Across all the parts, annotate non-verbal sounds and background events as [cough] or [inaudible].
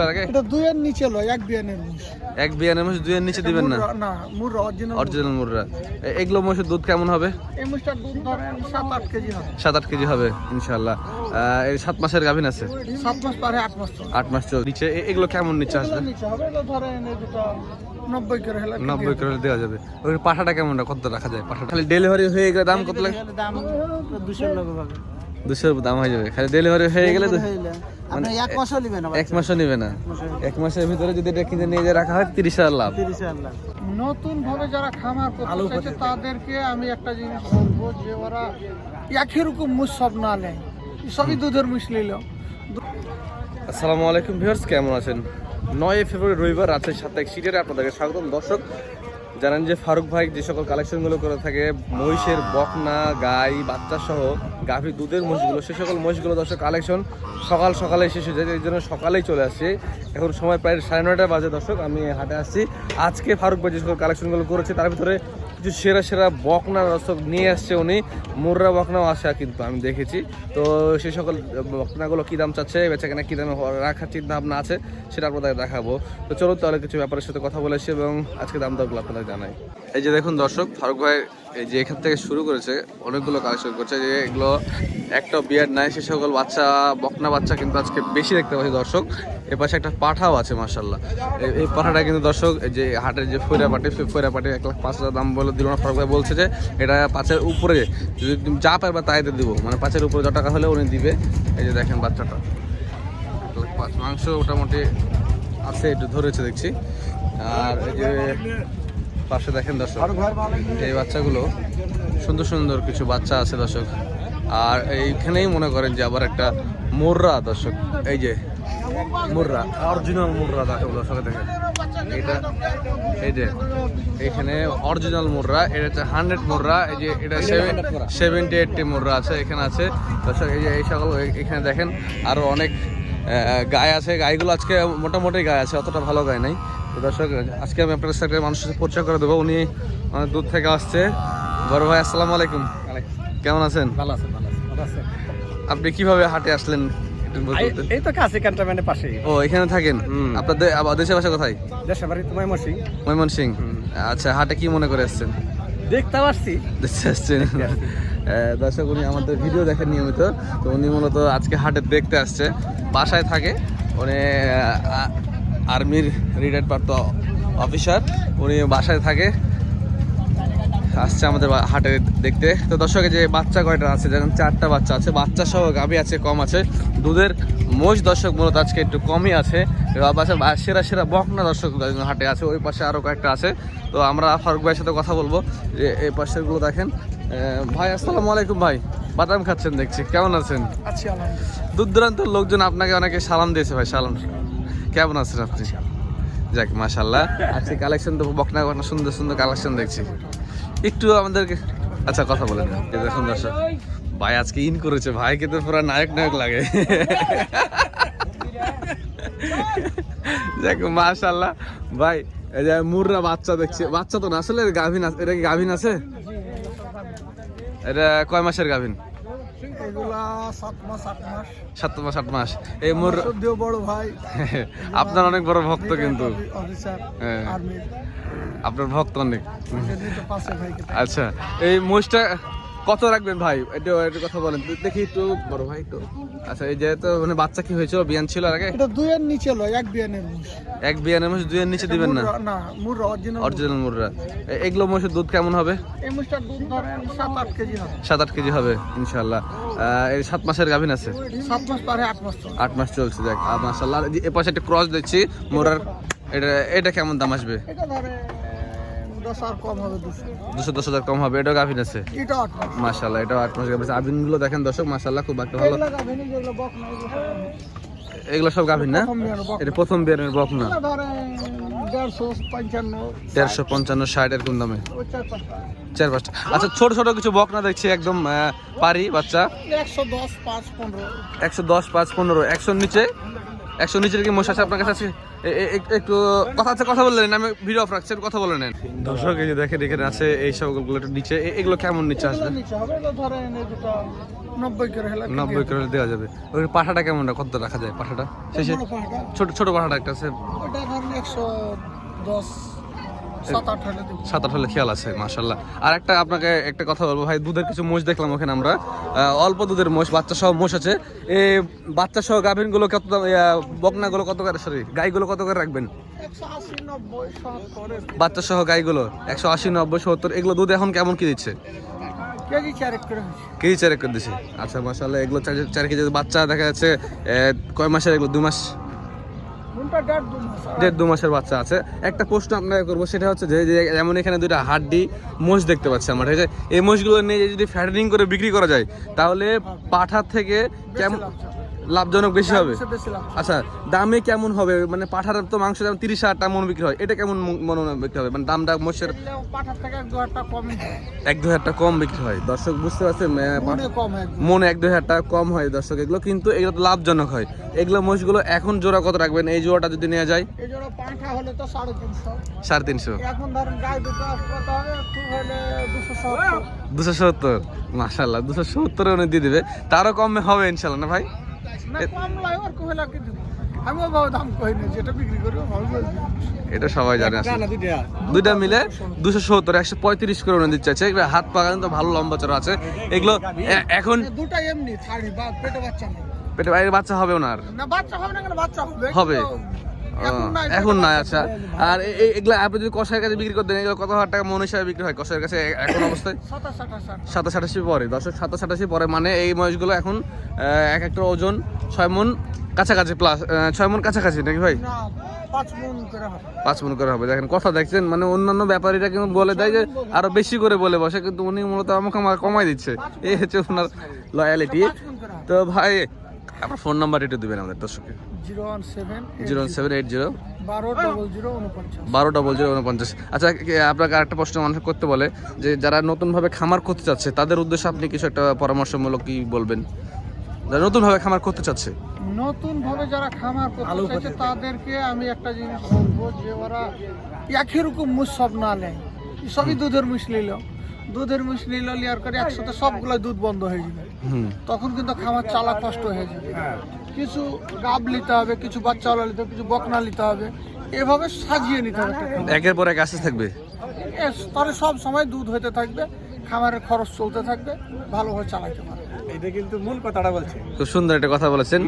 তার আগে? এটা দুইয়ের নিচে লয় এক বিয়ানের মুষ এক বিয়ানের মহিষ দুইয়ের নিচে দিবেন না? না মুর অরিজিনাল অরিজিনাল মুররা এগুলো দুধ কেমন হবে? এই মুষটার দুধ ধরেন সাত আট কেজি হবে। কেজি এই মাসের গাভিন আছে? মাস পারে আট মাস চলে মাস চল নিচে এ- এগুলো কেমন নিচে আসবে? নিচে হবে এটা ধরেন এই দুটো নব্বই করে হলে নব্বই করে দেওয়া যাবে। ওই পাঠাটা কেমন কত রাখা যায় পাঠাটা? খালি ডেলিভারি হয়ে গেলে দাম কত লাগে? দাম হবে দুশো দাম হয়ে যাবে। খালি ডেলিভারি হয়ে গেলে তো- আপনি এক মাসও নেবেন এক মাসও নেবে না। এক মাসের ভিতরে যদি এটা কিনে নিয়ে যে রাখা হয় তিরিশ হাজার লাভ। তিরিশ হাজার নতুন ভাবে যারা খামার করতে চাইছে তাদেরকে আমি একটা জিনিস বলব যে ওরা একই রকম মুষ সব না নেয়। সবই দুধের মুষ নিল। আসসালামু আলাইকুম ভিউয়ার্স কেমন আছেন? নয় ফেব্রুয়ারি রবিবার রাতের সাতাইক সিটের আপনাদেরকে স্বাগতম। দর্শক জানেন যে ফারুক ভাই যে সকল কালেকশনগুলো করে থাকে, মহিষের বকনা, গাই, বাচ্চা সহ গাভী দুধের মহিষগুলো, সে সকল মহিষগুলো দর্শক কালেকশন সকাল সকালে শেষ হয়ে যায়, এই জন্য সকালেই চলে আসছে এখন সময় প্রায় সাড়ে নয়টা বাজে দর্শক, আমি হাটে আসছি। আজকে ফারুক ভাই যে সকল কালেকশনগুলো করেছে, তার ভিতরে কিছু সেরা সেরা বকনা দর্শক নিয়ে আসছে উনি। মুর্রা বকনাও আসা কিন্তু আমি দেখেছি। তো সেই সকল বকনাগুলো কী দাম চাচ্ছে, বেচা কেনা কী দামে রাখার চিন্তা ভাবনা আছে, সেটা আপনাদের দেখাবো। তো চলুন তাহলে কিছু ব্যাপারের সাথে কথা বলেছি এবং আজকে দাম দরগুলো আপনাদের জানাই। এই যে দেখুন দর্শক, ফারুক ভাই এই যে এখান থেকে শুরু করেছে, অনেকগুলো কালেকশন করছে, যে এগুলো একটা বিয়ার নাই, সে সকল বাচ্চা, বকনা বাচ্চা কিন্তু আজকে বেশি দেখতে পাচ্ছি দর্শক। এ পাশে একটা পাঠাও আছে মার্শাল্লাহ এই পাঠাটা কিন্তু দর্শক, এই যে হাটের যে ফৈরা পাটি, সেই ফৈরা পাটি এক লাখ পাঁচ হাজার দাম বলে দিল না, ফারুক বলছে যে এটা পাঁচের উপরে, যদি তুমি যা পারবা তাই দিব। মানে পাঁচের উপরে যত টাকা হলে উনি দিবে। এই যে দেখেন বাচ্চাটা। পাঁচ, মাংস মোটামুটি আছে, একটু ধরেছে দেখছি। আর এই যে পাশে দেখেন দর্শক এই বাচ্চাগুলো সুন্দর সুন্দর কিছু বাচ্চা আছে দর্শক। আর এইখানেই মনে করেন যে আবার একটা মোররা দর্শক এই যে মুর্রা। অরিজিনাল মুর্রা দেখো দর্শকে দেখেন। এটা এই যে এখানে অরিজিনাল মুর্রা এটা হচ্ছে হান্ড্রেড মুর্রা এই যে এটা সেভেন্টি এইটটি মুর্রা। আছে এখানে আছে। দর্শক এই যে এই সকল এখানে দেখেন আরও অনেক গায়ে আছে। গাইগুলো আজকে মোটামুটি গায়ে আছে অতটা ভালো গায়ে নাই। তো দর্শক আজকে আমি আপনাদের সাথে মানুষের সাথে পরিচয় করে দেবো। উনি দূর থেকে আসছে। বড় ভাই আসসালামু আলাইকুম। কেমন আছেন? ভালো আছে ভালো আছে ভালো আছে আপনি কীভাবে হাটে আসলেন? এই তো কাছে ক্যান্টনমেন্টের পাশে ও এখানে থাকেন? আপনাদের দেশের বাসা কোথায়? দেশে বাড়ি সিং আচ্ছা হাটে কি মনে করে এসছেন দেখতে দেখতে আসছেন দর্শক উনি আমাদের ভিডিও দেখেন নিয়মিত। তো উনি মূলত আজকে হাটে দেখতে আসছে। বাসায় থাকে। উনি আর্মির রিটায়ার্ড প্রাপ্ত অফিসার। উনি বাসায় থাকে আসছে আমাদের হাটে দেখতে। তো দর্শক যে বাচ্চা কয়টা আছে যেমন চারটা বাচ্চা আছে। বাচ্চা সহ গাভী আছে কম আছে। দুধের মোষ দর্শক মূলত আজকে একটু কমই আছে। সেরা সেরা বকনা দর্শক হাটে আছে ওই পাশে আরও কয়েকটা আছে। তো আমরা ফারুক ভাইয়ের সাথে কথা বলব। যে এই পাশেরগুলো দেখেন। ভাই আসসালামু আলাইকুম ভাই। বাদাম খাচ্ছেন দেখছি। কেমন আছেন? দূর দূরান্তের লোকজন আপনাকে অনেকে সালাম দিয়েছে ভাই সালাম। কেমন আছেন আপনি? যাক মাশাল্লাহ আজকে কালেকশন তো বকনা বকনা সুন্দর সুন্দর কালেকশন দেখছি। একটু আমাদেরকে আচ্ছা কথা বলেন দেখুন দর্শক ভাই আজকে ইন করেছে। ভাইকে তো পুরো নায়ক নায়ক লাগে। যাক মাশাল্লাহ ভাই এই যে মুররা বাচ্চা দেখছে। বাচ্চা তো না আসলে গাভিন আছে। এটা কি গাভিন আছে? এটা কয় মাসের গাভিন? সাত মাস আট মাস। এই মোর বড় ভাই। [laughs] আপনার অনেক বড় ভক্ত কিন্তু। হ্যাঁ। আপনার ভক্ত অনেক। আচ্ছা এই মোষটা কত রাখবেন ভাই? একটু একটু কথা বলেন। দেখি একটু বড় ভাই একটু। আচ্ছা এই যেহেতু মানে বাচ্চা কি হয়েছিল? বিয়ান ছিল আগে? এটা দুইয়ের নিচে লয় এক বিয়ানের মুষ এক বিয়ানের মোষ দুইয়ের নিচে দিবেন না? না অরিজিনাল অরিজিনাল মুররা। এগুলো মোষের দুধ কেমন হবে? এই মুষটার দুধ ধরেন সাত আট কেজি হবে। সাত আট কেজি হবে ইনশাল্লাহ আহ, এই সাত মাসের গাভিন আছে? সাত মাস পারে আট মাস চলে আট মাস চলছে দেখ। আর মাসাল্লাহ এ পাশে একটা ক্রস দিচ্ছি মোরার এটা এটা কেমন দাম আসবে? এটা ধরে দশ দুশো। হাজার কম হবে এটাও গাভিন আছে? এটা আট এটাও আট মাস গাভিন আবিনগুলো দেখেন দর্শক খুব একটা ভালো। এগুলো সব গাভিন। না? এটা প্রথম বক না? দেড়শো পঞ্চান্ন। ষাট এরকম দামে। চার পাঁচটা। আচ্ছা ছোট ছোট কিছু বক না দেখছি একদম পারি বাচ্চা? একশো দশ পাঁচ পনেরো। একশো দশ পাঁচ পনেরো। একশোর নিচে? একশো নিচের কি মশা আছে আপনার কাছে? আছে একটু কথা আছে কথা বললেন আমি ভিডিও অফ রাখছি কথা বলে নেন। দর্শক এই যে দেখেন এখানে আছে এই সবগুলো একটু নিচে। এ- এগুলো কেমন নিচে আসবে? নব্বই করে দেওয়া যাবে। ওই পাঠাটা কেমন কত রাখা যায় পাঠাটা? শেষে ছোট ছোট পাঠাটা একটা আছে। একশো দশ সাত আট হলে খেয়াল আছে মাশাল্লাহ আর একটা আপনাকে একটা কথা বলব ভাই দুধের কিছু মোষ দেখলাম ওখানে আমরা। অল্প দুধের মোষ বাচ্চা সহ মোষ আছে। এই বাচ্চা সহ গাভিনগুলো কত দাম বকনা গুলো কত করে? সরি গাইগুলো কত করে রাখবেন? বাচ্চা সহ গাইগুলো একশো আশি নব্বই সত্তর এগুলো দুধ এখন কেমন কি দিচ্ছে? কেজি চারেক করে কেজি চারেক করে দিচ্ছে। আচ্ছা মাশাল্লাহ এগুলো চার চার কেজি বাচ্চা দেখা যাচ্ছে কয় মাসের এগুলো? দু মাস? দেড় দু মাসের বাচ্চা আছে। একটা প্রশ্ন আপনাকে করব সেটা হচ্ছে যে যেমন এখানে দুইটা হাড্ডি মোষ দেখতে পাচ্ছি আমরা ঠিক আছে? এই মোষগুলো নিয়ে যদি ফ্যাটারিং করে বিক্রি করা যায় তাহলে পাঠার থেকে কেমন লাভজনক। বেশি হবে? আচ্ছা দামে কেমন হবে? মানে পাঠার তো মাংস দাম তিরিশ হাজার টাকা মন বিক্রি হয় এটা কেমন মনে বিক্রি হবে? মানে দামটা মোষের এক দু হাজার টাকা কম বিক্রি হয়। দর্শক বুঝতে পারছেন মনে এক দু হাজার। টাকা কম হয় দর্শক এগুলো কিন্তু এগুলো তো লাভজনক হয়। এগুলো মোষগুলো এখন জোড়া কত রাখবেন? এই জোড়াটা যদি নেওয়া যায়? সাড়ে তিনশো। দুশো সত্তর। মাসাল্লাহ দুশো সত্তরে উনি দিয়ে দিবে। তারও কমে হবে ইনশাল্লাহ না ভাই? এটা সবাই জানে দুইটা। মিলে দুশো সত্তর একশো পঁয়ত্রিশ করে উনি দিচ্ছে। আছে এগুলো হাত পা কিন্তু ভালো লম্বা চড়া আছে। এগুলো এখন দুটা এমনি পেটে বাচ্চা পেটে বাচ্চা হবে ওনার। বাচ্চা হবে না বাচ্চা হবে। এখন পেটে আচ্ছা। আর এগুলো আপনি যদি কষাইয়ের কাছে বিক্রি করতেন এগুলো কত হাজার টাকা মন হিসাবে বিক্রি হয় কষাইয়ের কাছে এখন অবস্থায়? সাতাশ আঠাশ পরে। দশক সাতাশ আটাশি পরে। মানে এই মহিষগুলো এখন এক একটা ওজন ছয় মন কাছাকাছি প্লাস ছয় মন কাছাকাছি নাকি ভাই? পাঁচ মন করে হবে। পাঁচ করে হবে। দেখেন কথা দেখছেন মানে অন্যান্য ব্যাপারীরা কিন্তু বলে দেয় যে আরও বেশি করে বলে বসে কিন্তু উনি মূলত আমাকে কমাই দিচ্ছে। এই হচ্ছে ওনার লয়ালিটি তো ভাই আপনার ফোন নাম্বার একটু দিবেন আমাদের দর্শকে zero one seven zero seven eight zero. বারো ডবল জিরো উনপঞ্চাশ। বারো ডবল জিরো উনপঞ্চাশ। আচ্ছা আপনাকে আরেকটা প্রশ্ন মানুষ করতে বলে যে যারা নতুনভাবে খামার করতে চাচ্ছে তাদের উদ্দেশ্যে আপনি কিছু একটা পরামর্শমূলক কি বলবেন? যারা নতুনভাবে খামার করতে চাচ্ছে। নতুন ভাবে যারা খামার করতে চাইছে তাদেরকে আমি একটা জিনিস বলব যে ওরা একই রকম মুস সব না নেয়। সবই দুধের মুস নিল দুধের মুস নিল লিয়ার করে একসাথে সবগুলো দুধ বন্ধ হয়ে যাবে। তখন কিন্তু খামার চালা কষ্ট হয়ে যাবে কিছু গাব নিতে হবে কিছু বাচ্চাওয়ালা নিতে হবে কিছু বকনা নিতে হবে এভাবে সাজিয়ে নিতে হবে। একের পর এক আসতে থাকবে? এ, তাহলে সব সময় দুধ হতে থাকবে খামারের খরচ চলতে থাকবে ভালোভাবে চালাতে পারবে। এটা কিন্তু মূল কথাটা বলছে। খুব সুন্দর একটা কথা বলেছেন।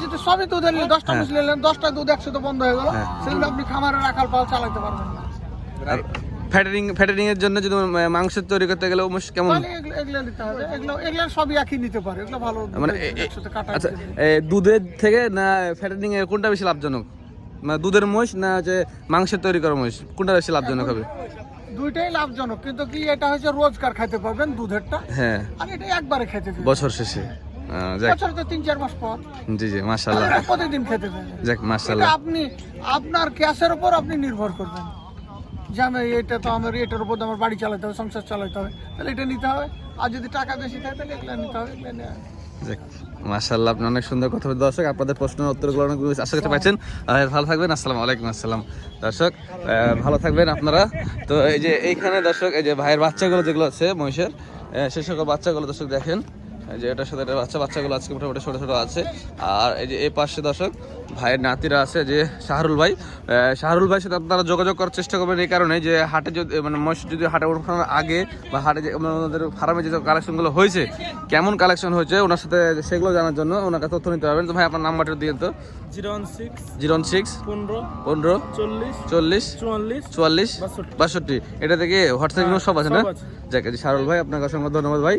সাথে সবই দুধের নিলে দশটা নিলেন দশটা দুধ একসাথে বন্ধ হয়ে গেল হ্যাঁ। সেগুলো আপনি খামারে রাখার পাল চালাতে পারবেন না। ফ্যাটারিং ফ্যাটারিং এর জন্য যদি মা- মাংস তৈরি করতে গেলে কেমন? এগুলো এগুলো নিতে হবে। এগুলো এগুলো সবই একই নিতে পারে। এগুলো ভালো মানে আচ্ছা দুধের থেকে না ফ্যাটারিং এর কোনটা বেশি লাভজনক? মানে দুধের মহিষ না যে মাংসের তৈরি করা মহিষ কোনটা বেশি লাভজনক হবে? দুইটাই লাভজনক কিন্তু কি এটা হচ্ছে রোজকার খাইতে পারবেন দুধেরটা? হ্যাঁ। আর এটা একবারে খেতে বছর শেষে। বছরে তো তিন চার মাস পর। জি জি মাশাল্লাহ প্রতিদিন খেতে পারবেন যাক আপনি আপনার ক্যাশের উপর আপনি নির্ভর করবেন। যে আমি এটা তো আমার এটার উপর আমার বাড়ি চালাতে হবে, সংসার চালাতে হবে। তাহলে এটা নিতে হবে। আর যদি টাকা বেশি থাকে, তাহলে এগুলো নিতে হবে, এগুলো আপনি অনেক সুন্দর কথা বলে দর্শক, আপনাদের প্রশ্নের উত্তরগুলো অনেক আশা করতে পারছেন। ভালো থাকবেন, আসসালামু আলাইকুম, আসসালাম। দর্শক ভালো থাকবেন আপনারা। তো এই যে এইখানে দর্শক, এই যে ভাইয়ের বাচ্চাগুলো যেগুলো আছে, মহিষের সেই সকল বাচ্চাগুলো দর্শক দেখেন। যে এটার সাথে একটা বাচ্চা বাচ্চাগুলো আজকে মোটামুটি ছোটো ছোটো আছে। আর এই যে এই পাশে দর্শক ভাইয়ের নাতিরা আছে যে শাহরুল ভাই। শাহরুল ভাইয়ের সাথে আপনারা যোগাযোগ করার চেষ্টা করবেন এই কারণে যে হাটে যদি মানে মহিষ যদি হাটে ওঠানোর আগে বা হাটে যে মানে ওনাদের ফার্মে যে কালেকশনগুলো হয়েছে কেমন কালেকশন হয়েছে ওনার সাথে সেগুলো জানার জন্য ওনাকে তথ্য নিতে পারবেন। তো ভাই আপনার নাম্বারটা দিয়ে তো। Zero one six zero six পনেরো পনেরো চল্লিশ চল্লিশ চুয়াল্লিশ চুয়াল্লিশ বাষট্টি। এটা থেকে হোয়াটসঅ্যাপ সব আছে না? আছে। শাহরুল ভাই আপনাকে অসংখ্য ধন্যবাদ ভাই।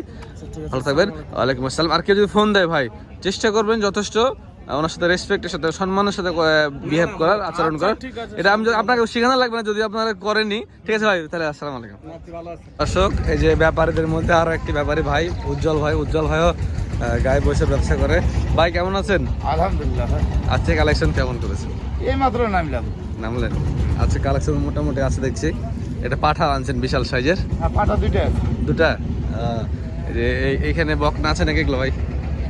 ভালো থাকবেন। ওয়ালাইকুম আসসালাম। আর কেউ যদি ফোন দেয় ভাই চেষ্টা করবেন যথেষ্ট ওনার সাথে রেসপেক্টের সাথে সম্মানের সাথে বিহেভ করার আচরণ করার। এটা আমি আপনাকে শেখানো লাগবে না যদি আপনারা করেনি ঠিক আছে ভাই তাহলে আসসালাম আলাইকুম। দর্শক এই যে ব্যাপারীদের মধ্যে আরও একটি ব্যাপারী ভাই উজ্জ্বল ভাই উজ্জ্বল ভাইও গায়ে বসে ব্যবসা করে। ভাই কেমন আছেন? আলহামদুলিল্লাহ আজকে কালেকশন কেমন করেছেন? এই মাত্র নামলাম। নামলেন? আজকে কালেকশন মোটামুটি আছে দেখছি। এটা পাঠা আনছেন বিশাল সাইজের? পাঠা পাটা দুইটা দুটা? এই যে এই- এইখানে বকনা আছে নাকি এগুলো ভাই?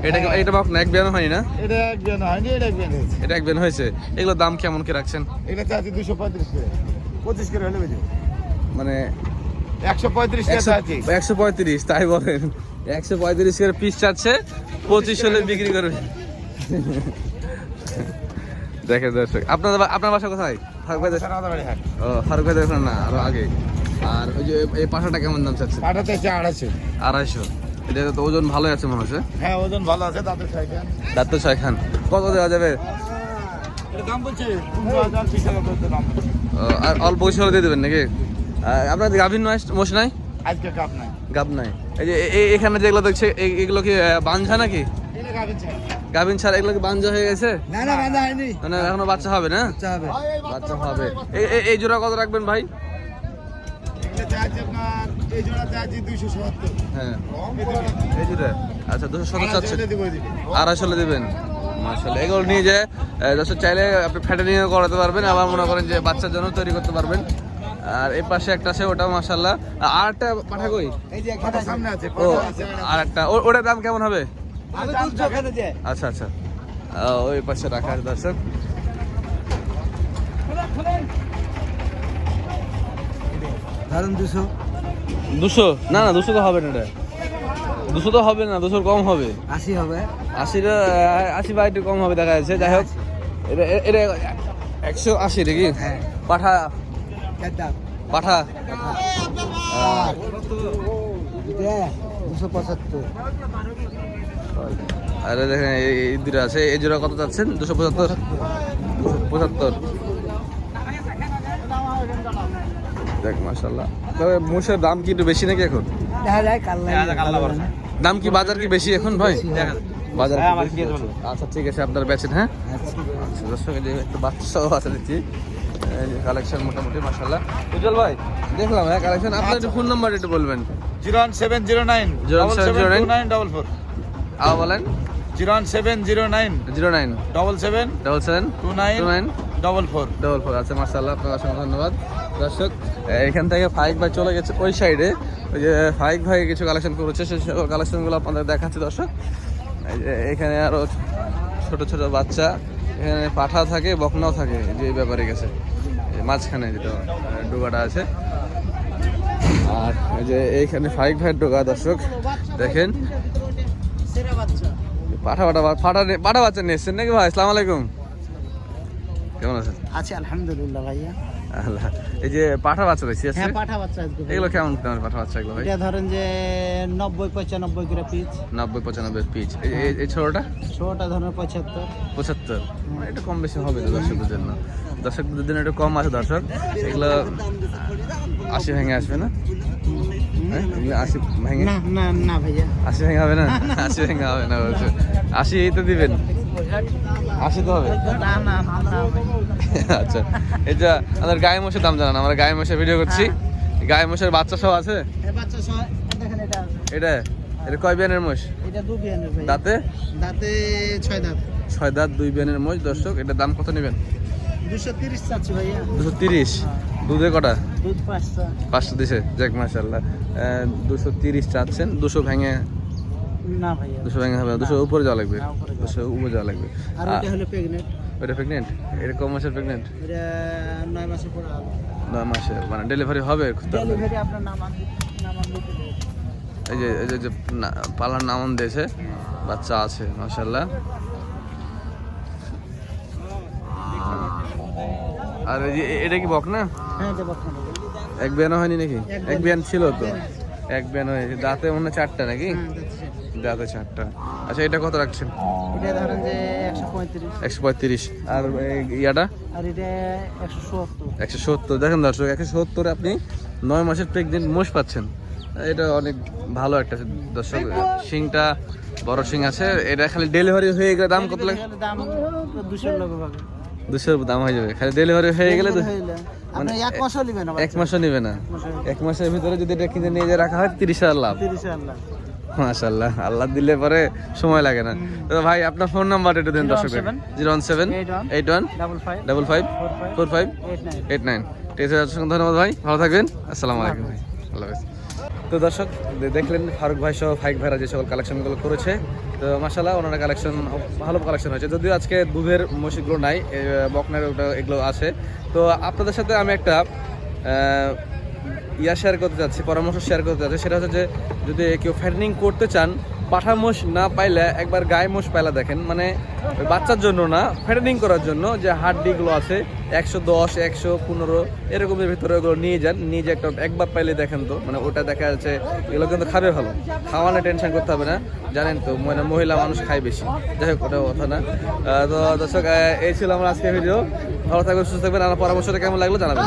এটা এটা বাপ না এক বিয়ানো হয়নি না? এটা এক বিয়ান হয়নি এটা এক বিয়ান হয়েছে। এটা এক বিয়ানো হয়েছে। এগুলোর দাম কেমন কি রাখছেন? এটা চাচ্ছি দুশো পঁয়ত্রিশ করে। পঁচিশ করে হলে মানে একশো পঁয়ত্রিশ একশো পঁয়ত্রিশ তাই বলেন। একশো পঁয়ত্রিশ করে পিস চাচ্ছে পঁচিশ হলে বিক্রি করবে। দেখেন দর্শক আপনাদের বা- আপনার বাসা কোথায়? ফারুক ভাই ও ফারুক ভাই না আরও আগে। আর ওই যে এই পাঠাটা কেমন দাম চাচ্ছে? পাঠাতে হচ্ছে আড়াইশো। আড়াইশো। এটা তো ওজন ভালোই আছে মনে হচ্ছে। হ্যাঁ ওজন ভালো আছে তাদের সাইকেল দাঁত তো ছয় খান কত দেওয়া যাবে? আর অল্প কিছু হলে দিয়ে দেবেন নাকি? আপনার গাভীর নয় মোষ নাই আজকে কাপ নাই। গাব নাই। এই যে এখানে যেগুলো দেখছে এগুলো কি বাঞ্ঝা নাকি। গাভিন ছাড়া। এগুলো কি বাঞ্ঝা হয়ে গেছে? না না বাঁধা হয়নি। মানে এখনও বাচ্চা হবে না? বাচ্চা হবে। বাচ্চা হবে। এই জোড়া কত রাখবেন ভাই? আচ্ছা দুশো সত্তর চাচ্ছে আড়াইশো দেবেন? মাসাল্লাহ এগুলো নিয়ে যে দশ চাইলে আপনি করাতে পারবেন আবার মনে করেন যে বাচ্চার জন্য তৈরি করতে পারবেন। আর এই পাশে একটা আছে ওটা মাসাল্লাহ আর একটা পাঠা কই? একটা সামনে আছে ও আর একটা। ও- ওটার দাম কেমন হবে? আচ্ছা আচ্ছা। ওই পাশে রাখা দর্শক। ধরুন দুশো? দুশো? না না দুশো তো হবে না এটা দুশো তো হবে না দুশোর কম হবে। আশি হবে? আশিটা আশি বা একটু কম হবে দেখা যাচ্ছে। যাই হোক এটা এটা একশো আশি নাকি? হ্যাঁ। পাঠা। পাঠা। দুশো পঁচাত্তর। আর দেখেন এই দুটো আছে। এই জোড়া কত চাচ্ছেন? দুশো পঁচাত্তর? দুশো পঁচাত্তর। দেখ মাসাল্লাহ তবে মোষের দাম কি একটু বেশি নাকি এখন? দেখা যায় দাম কি বাজার কি বেশি এখন ভাই? বাজার হ্যাঁ? আচ্ছা ঠিক আছে আপনারা বেচেন হ্যাঁ? আচ্ছা, দর্শক একটু বাচ্চাও আছে দেখছি। কালেকশন মোটামুটি মাসাল্লাহ উজ্জ্বল ভাই দেখলাম হ্যাঁ কালেকশন আপনার একটু ফোন নাম্বার একটু বলবেন। Zero one seven zero nine 01709 nine. Double four আবার বলেন। Zero one seven zero nine zero nine. Double seven double seven two nine two nine double four double four আচ্ছা মার্শাল্লাহ আপনার অসংখ্য ধন্যবাদ। দর্শক, এখান থেকে ফাইক ভাই চলে গেছে ওই সাইডে ওই যে ফাইক ভাই কিছু কালেকশন করেছে সেই কালেকশনগুলো আপনাদের দেখাচ্ছে দর্শক। এখানে আরও ছোট ছোট বাচ্চা, এখানে পাঠা থাকে, বকনাও থাকে, যে ব্যাপারে গেছে। মাঝখানে যেটা ডোগাটা আছে। আর যে এইখানে ফাইক ভাইয়ের ডোগা, দর্শক, দেখেন। পাঠা পাঠা পাঠা পাঠা বাচ্চা নিয়ে এসছেন নাকি ভাই? আসসালামু আলাইকুম। কেমন আছেন? আছে, আলহামদুলিল্লাহ ভাইয়া। আল্লাহ। এই যে পাঠা বাচ্চা দেখছি হ্যাঁ পাঠা বাচ্চা এগুলো কেমন দামের পাঠা বাচ্চা এগুলো এটা ধরেন যে নব্বই পঁচানব্বই করে পিস নব্বই পঁচানব্বই পিচ এই ছোটটা? ছোটটা ধরেন পঁচাত্তর। পঁচাত্তর। এটা কম বেশি হবে তো দর্শকদের জন্য। দর্শকদের জন্য একটু কম আছে দর্শক। এগুলো আশি ভেঙে আসবে না? হ্যাঁ? আশি ভেঙে? না না না ভাইয়া। আশি ভেঙে হবে না? [laughs] আশি ভেঙে হবে না বলছে আশি এই তো দিবেন। আশি তো হবে। আচ্ছা এই যে আমাদের গায়ে মোষের দাম জানান আমরা গায়ে মোষের ভিডিও করছি। গায়ে মোষের বাচ্চা সব আছে? এটা এটা? এটা কয় বিয়ানের মোষ? এটা দাঁতে? দাঁতে ছয় দাঁত। ছয় দাঁত দুই বিয়ানের মোষ দর্শক এটার দাম কত নেবেন? দুশো তিরিশ তিরিশ? দুধে কটা? পাঁচটা। দিছে যাক মাসাল্লাহ দুশো তিরিশ চাচ্ছেন দুশো ভেঙে না দুশো ভেঙে হবে দুশো উপরে যাওয়া লাগবে। দুশো উপরে যাওয়া লাগবে। আর আ- হলো প্রেগনেন্ট ওটা প্রেগনেন্ট এটা কম মাসের প্রেগনেন্ট এটা নয় মাসে পরে হবে। নয় মাসের মানে ডেলিভারি হবে ডেলিভারি আপনার নাম নাম এই যে এই যে পালার নামন দিয়েছে বাচ্চা আছে মাসাল্লাহ আর এই যে এটা কি বক না? হ্যাঁ এক বিয়ানো হয়নি নাকি? এক বিয়ান। ছিল তো? এক বিয়ান হয়েছে দাঁতে মনে হয় চারটা নাকি? হ্যাঁ। দাঁতে চারটা। আচ্ছা এটা কত রাখছেন? এটা ধরেন যে একশো পঁয়ত্রিশ। একশো পঁয়ত্রিশ। আর ইয়াটা? আর এটা একশো সত্তর। একশো সত্তর। দেখেন দর্শক একশো সত্তরে আপনি নয় মাসের প্রেগনেন্ট মোষ পাচ্ছেন। এটা অনেক ভালো একটা দর্শক। শিংটা বড় শিং আছে। এটা খালি ডেলিভারি হয়ে গেলে দাম কত লাগে? দাম দুশো দুশোর দাম হয়ে যাবে। খালি ডেলিভারি হয়ে গেলে আপনি এক মাসও নেবেন এক মাসও নেবে না। এক মাসের ভিতরে যদি এটা কিনে নিয়ে রাখা হয় তিরিশ হাজার লাভ। তিরিশ আল্লাহ মাশাল্লাহ আল্লাহ দিলে পরে সময় লাগে না। তো ভাই আপনার ফোন নাম্বার একটু দিন দর্শক zero one seven. Eight one. Double five. Four five. Eight nine. ঠিক আছে অসংখ্য ধন্যবাদ ভাই। ভালো থাকবেন। আসসালামু আলাইকুম ভাই। আল্লাহ হাফেজ। তো দর্শক দেখলেন ফারুক ভাই সহ ফাইক ভাইরা যে সকল কালেকশনগুলো করেছে। তো মাসাল্লাহ ওনারা কালেকশন ভালো কালেকশন হয়েছে। যদিও আজকে দুধের মসজিদগুলো নাই বকনার ওটা এগুলো আছে। তো আপনাদের সাথে আমি একটা ইয়া শেয়ার করতে চাচ্ছি পরামর্শ শেয়ার করতে চাচ্ছি সেটা হচ্ছে যে যদি কেউ ফ্যাটেনিং করতে চান, পাঠা মোষ না পাইলে একবার গায়ে মোষ পাইলা দেখেন মানে বাচ্চার জন্য না ফ্যাটেনিং করার জন্য যে হাড্ডিগুলো আছে, একশো দশ, একশো পনেরো, এরকমের ভিতরে ওগুলো নিয়ে যান, নিয়ে যে একটা একবার পাইলে দেখেন তো মানে ওটা দেখা যাচ্ছে এগুলো কিন্তু খাবে ভালো। খাওয়ানো টেনশন করতে হবে না, জানেন তো মানে মহিলা মানুষ খায় বেশি, যাই হোক ওটা কথা না। তো দর্শক এই ছিল আমার আজকে ভিডিও ভালো থাকবেন, সুস্থ থাকবেন, আমার পরামর্শটা কেমন লাগল জানাবেন।